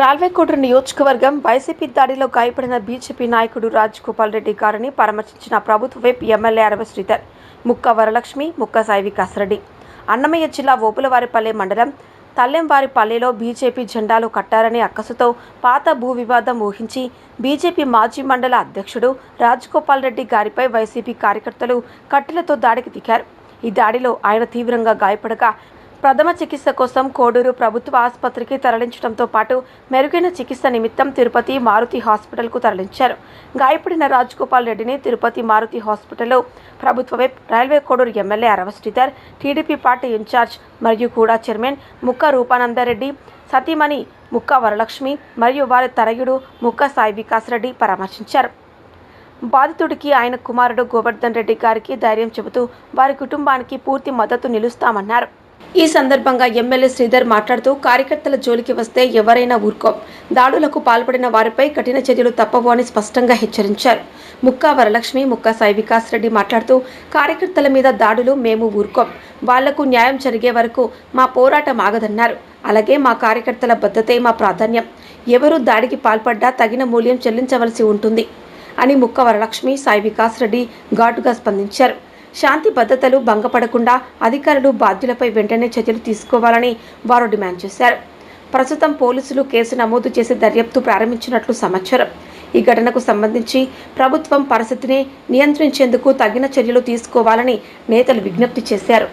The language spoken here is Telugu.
రాల్వేకోట నియోజకవర్గం వైసీపీ దాడిలో గాయపడిన బీజేపీ నాయకుడు రాజ్గోపాల్ రెడ్డి గారిని పరామర్శించిన ప్రభుత్వ వైప్ ఎమ్మెల్యే అరవ శ్రీధర్ ముక్క వరలక్ష్మి ముక్క సాయి వికాసరెడ్డి అన్నమయ్య జిల్లా ఓపులవారిపల్లె మండలం తల్లెంవారిపల్లెలో బీజేపీ జెండాలు కట్టారని అక్కసుతో పాత భూ వివాదం ఊహించి బీజేపీ మాజీ మండల అధ్యక్షుడు రాజ్గోపాల్ రెడ్డి గారిపై వైసీపీ కార్యకర్తలు కట్టెలతో దాడికి దిగారు. ఈ దాడిలో ఆయన తీవ్రంగా గాయపడగా ప్రథమ చికిత్స కోసం కోడూరు ప్రభుత్వ ఆసుపత్రికి తరలించడంతో పాటు మెరుగైన చికిత్స నిమిత్తం తిరుపతి మారుతి హాస్పిటల్కు తరలించారు. గాయపడిన రాజ్గోపాల్ రెడ్డిని తిరుపతి మారుతి హాస్పిటల్లో ప్రభుత్వ railway Koduru MLA Arava Sridhar TDP party incharge మరియు కూడా చైర్మన్ ముక్క రూపానందరెడ్డి సతీమణి ముక్క వరలక్ష్మి మరియు వారి తరయుడు ముక్క సాయి వికాస్ రెడ్డి పరామర్శించారు. బాధితుడికి ఆయన కుమారుడు గోవర్ధన్ రెడ్డి గారికి ధైర్యం చెబుతూ వారి కుటుంబానికి పూర్తి మద్దతు నిలుస్తామన్నారు. ఈ సందర్భంగా ఎమ్మెల్యే శ్రీధర్ మాట్లాడుతూ కార్యకర్తల జోలికి వస్తే ఎవరైనా ఊరుకోం. దాడులకు పాల్పడిన వారిపై కఠిన చర్యలు తప్పవు అని స్పష్టంగా హెచ్చరించారు. ముక్కా వరలక్ష్మి ముక్కా సాయి వికాస్ రెడ్డి మాట్లాడుతూ కార్యకర్తల మీద దాడులు మేము ఊరుకోం. వాళ్ళకు న్యాయం జరిగే వరకు మా పోరాటం ఆగదన్నారు. అలాగే మా కార్యకర్తల భద్రతే మా ప్రాధాన్యం. ఎవరు దాడికి పాల్పడ్డా తగిన మూల్యం చెల్లించవలసి ఉంటుంది అని ముక్క వరలక్ష్మి సాయి వికాస్ రెడ్డి ఘాటుగా స్పందించారు. శాంతి భద్రతలు భంగపడకుండా అధికారులు బాధ్యులపై వెంటనే చర్యలు తీసుకోవాలని వారు డిమాండ్ చేశారు. ప్రస్తుతం పోలీసులు కేసు నమోదు చేసి దర్యాప్తు ప్రారంభించినట్లు సమాచారం. ఈ ఘటనకు సంబంధించి ప్రభుత్వం పరిస్థితిని నియంత్రించేందుకు తగిన చర్యలు తీసుకోవాలని నేతలు విజ్ఞప్తి చేశారు.